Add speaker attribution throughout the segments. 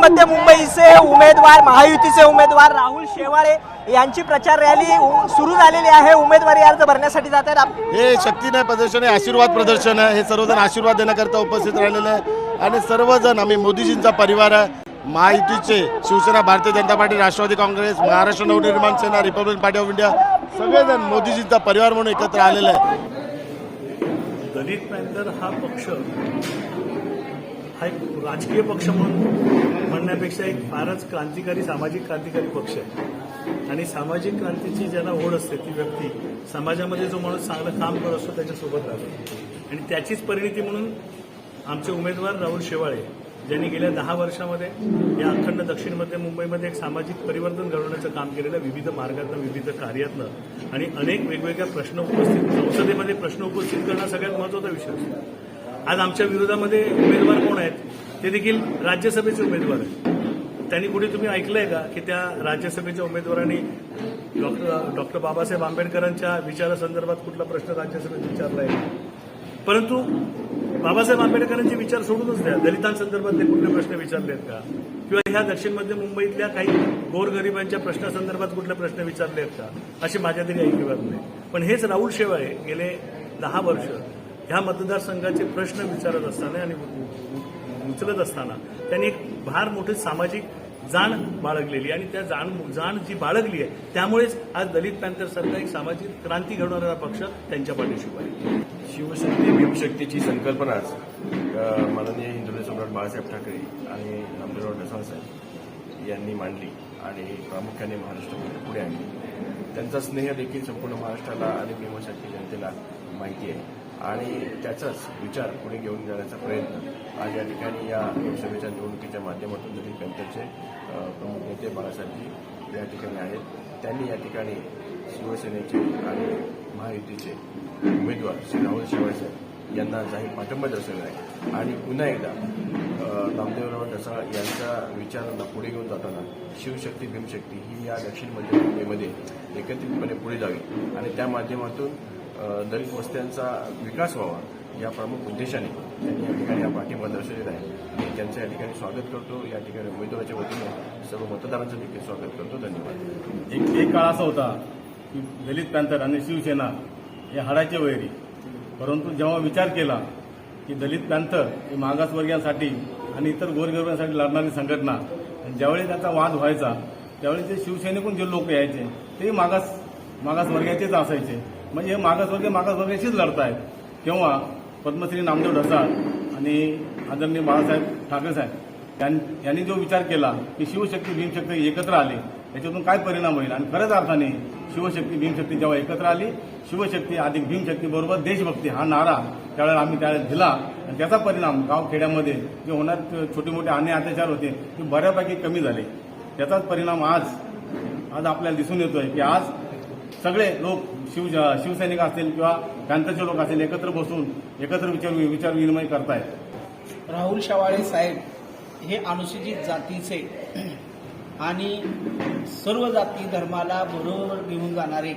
Speaker 1: मध्य मुंबईचे उमेदवार महायुतीचे उमेदवार राहुल शेवाळे यांची प्रचार रॅली सुरू झालेली आहे. उमेदवारी अर्ज भरण्यासाठी जात आहेत आप-
Speaker 2: हे शक्तीने प्रदर्शन आहे आशीर्वाद प्रदर्शन आहे. हे सर्वजण आशीर्वाद देण्याकरता उपस्थित राहिलेले आहे. आणि सर्वजण आम्ही मोदीजींचा परिवार आहे. महायुतीचे Shivsena Bharatiya Janata Party Rashtrawadi Congress Maharashtra Navnirman Sena Republican Party of India सगळेजण मोदीजींचा परिवार म्हणून एकत्र आलेले आहे
Speaker 3: दलित पॅंथर हा पक्ष हा एक राजकीय पक्ष म्हणून म्हणण्यापेक्षा एक फारच क्रांतिकारी सामाजिक क्रांतिकारी पक्ष आहे. आणि सामाजिक क्रांतीची ज्यांना ओढ असते ती व्यक्ती समाजामध्ये जो माणूस चांगलं काम करत असतो त्याच्यासोबत राहतो. आणि त्याचीच परिणिती म्हणून आमचे उमेदवार राहुल शेवाळे ज्यांनी गेल्या दहा वर्षामध्ये या अखंड दक्षिण मध्य मुंबईमध्ये एक सामाजिक परिवर्तन घडवण्याचं काम केलेलं विविध मार्गातनं विविध कार्यातनं. आणि अनेक वेगवेगळ्या प्रश्न उपस्थित संसदेमध्ये प्रश्न उपस्थित करणं सगळ्यात महत्त्वाचा विषय असतो. आज आमच्या विरोधामध्ये उमेदवार कोण आहेत ते देखील राज्यसभेचे उमेदवार आहेत. त्यांनी कुठे तुम्ही ऐकलंय का की त्या राज्यसभेच्या उमेदवारांनी डॉक्टर डॉक्टर बाबासाहेब आंबेडकरांच्या विचारासंदर्भात कुठला प्रश्न राज्यसभेत विचारला आहे परंतु बाबासाहेब आंबेडकरांचे विचार सोडूनच द्या. दलितांसंदर्भातले कुठले प्रश्न विचारले आहेत का? किंवा ह्या दक्षिण मध्य मुंबईतल्या काही गोरगरिबांच्या प्रश्नासंदर्भात कुठले प्रश्न विचारले आहेत का? असे माझ्या तरी ऐकिवात नाही. पण हेच राहुल शेवाळे गेले दहा वर्ष ह्या मतदारसंघाचे प्रश्न विचारत असताना आणि उचलत असताना त्यांनी एक फार मोठी सामाजिक जाण बाळगलेली आणि त्या जाण जाण जी बाळगली आहे त्यामुळेच आज दलित पॅंथर सारखा एक सामाजिक क्रांती घडवणारा पक्ष त्यांच्या पाठीशी आहे.
Speaker 4: शिवशक्ती भीमशक्तीची संकल्पनाच माननीय हिंदुत्व सम्राट बाळासाहेब ठाकरे आणि नामदेवराव ढसाळ साहेब यांनी मांडली आणि प्रामुख्याने महाराष्ट्रामध्ये पुढे आणली. त्यांचा स्नेह देखील संपूर्ण महाराष्ट्राला आणि भीमशक्ती जनतेला माहिती आहे. आणि त्याचाच विचार पुढे घेऊन जाण्याचा प्रयत्न. आज या ठिकाणी या लोकसभेच्या निवडणुकीच्या माध्यमातून जरी पॅंथरचे प्रमुख नेते बाळासाहेबजी या ठिकाणी आहेत. त्यांनी या ठिकाणी शिवसेनेचे आणि महायुतीचे उमेदवार श्री राहुल शेवाळे यांना जाहीर पाठिंबा दर्शवला आहे. आणि पुन्हा एकदा रामदेवराव नामदेवराव ढसाळ यांच्या विचारांना पुढे घेऊन जाताना शिवशक्ती भीमशक्ती ही या दक्षिण मध्य मुंबईमध्ये एकत्रितपणे पुढे जावी. आणि त्या माध्यमातून दलित वस्त्यांचा विकास व्हावा या प्रमुख उद्देशाने त्यांनी या ठिकाणी हा पाठिंबा दर्शवलेला आहे. मी त्यांचं या ठिकाणी स्वागत करतो. या ठिकाणी उमेदवाराच्या वतीने सर्व मतदारांचं देखील स्वागत करतो. धन्यवाद.
Speaker 5: एक एक काळ असा होता की दलित पॅंथर आणि शिवसेना हे हाडाचे वैरी. परंतु जेव्हा विचार केला की दलित पॅंथर हे मागासवर्गीयांसाठी आणि इतर गोरगरिबांसाठी लढणारी संघटना ज्यावेळी त्याचा वाद व्हायचा त्यावेळी ते शिवसेनेकडून जे लोक यायचे ते मागास मागासवर्गीयाचेच असायचे. म्हणजे हे मागासवर्गीय लढत आहेत तेव्हा पद्मश्री नामदेव ढसाळ आणि आदरणीय बाळासाहेब ठाकरे साहेब. त्यां- यांनी जो विचार केला की शिवशक्ती भीमशक्ती एकत्र आले याच्यातून काय परिणाम होईल? आणि खरंच अर्थाने शिवशक्ती भीमशक्ती जेव्हा एकत्र आली शिवशक्ती अधिक भीमशक्ती बरोबर देशभक्ती हा नारा त्यावेळेला आम्ही त्यावेळेस दिला. आणि त्याचा परिणाम गाव खेड्यामध्ये जे होणार छोटे मोठे अन्य अत्याचार होते ते बऱ्यापैकी कमी झाले. त्याचाच परिणाम आज आज आपल्याला दिसून येतोय की आज सगळे लोक शिव शिवसैनिक असतील किंवा प्रांताचे लोक असतील एकत्र बसून एकत्र विचार विचार विनिमय करतायत.
Speaker 6: राहुल शवाळे साहेब हे अनुसूचित जातीचे आणि सर्व जाती धर्माला बरोबर घेऊन जाणारे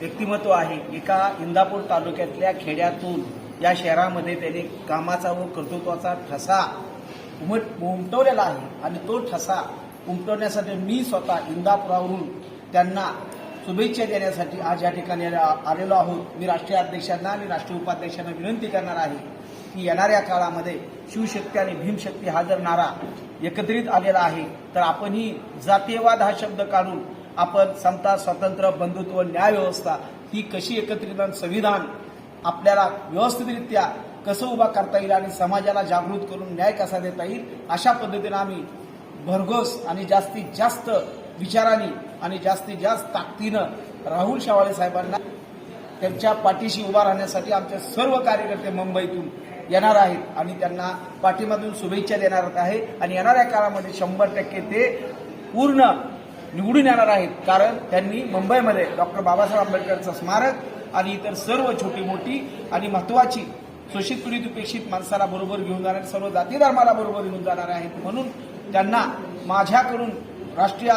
Speaker 6: व्यक्तिमत्व आहे. एका इंदापूर तालुक्यातल्या खेड्यातून या शहरामध्ये त्याने कामाचा व कर्तृत्वाचा ठसा उमट उमटवलेला आहे. आणि तो ठसा उमटवण्यासाठी मी स्वतः इंदापुरावरून त्यांना शुभेच्छा देण्यासाठी आज या ठिकाणी आलेलो आहोत. मी राष्ट्रीय अध्यक्षांना आणि राष्ट्रीय उपाध्यक्षांना विनंती करणार आहे की येणाऱ्या काळामध्ये शिवशक्ती आणि भीमशक्ती हा जर नारा एकत्रित आलेला आहे. तर आपणही जातीयवाद हा शब्द काढून आपण समता स्वातंत्र्य बंधुत्व न्याय व्यवस्था ही कशी एकत्रित आणि संविधान आपल्याला व्यवस्थितरित्या कसं उभा करता येईल आणि समाजाला जागृत करून न्याय कसा देता येईल अशा पद्धतीनं आम्ही भरघोस आणि जास्तीत जास्त विचाराने आणि जास्तीत जास्त ताकदीनं राहुल शेवाळे साहेबांना त्यांच्या पाठीशी उभा राहण्यासाठी आमचे सर्व कार्यकर्ते मुंबईतून येणार आहेत आणि त्यांना पाठीमधून शुभेच्छा देणार आहे. आणि येणाऱ्या काळामध्ये शंभर टक्के ते पूर्ण निवडून येणार आहेत. कारण त्यांनी मुंबईमध्ये डॉक्टर बाबासाहेब आंबेडकरचं स्मारक आणि इतर सर्व छोटी मोठी आणि महत्वाची शोषित पीडित उपेक्षित माणसाला बरोबर घेऊन जाणार सर्व जाती धर्माला बरोबर घेऊन जाणार आहेत. म्हणून त्यांना माझ्याकडून राष्ट्रीय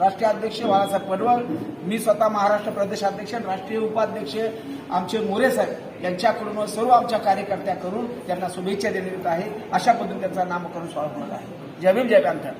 Speaker 6: राष्ट्रीय अध्यक्ष बाळासाहेब पडवळ मी स्वतः महाराष्ट्र प्रदेश अध्यक्ष आणि राष्ट्रीय उपाध्यक्ष आमचे मोरे साहेब यांच्याकडून सर्व आमच्या कार्यकर्त्याकडून त्यांना शुभेच्छा देण्यात येत आहे. अशा पद्धतीने त्यांचा नामकरण सोहळा होणार आहे. जय भीम जय पॅन्थर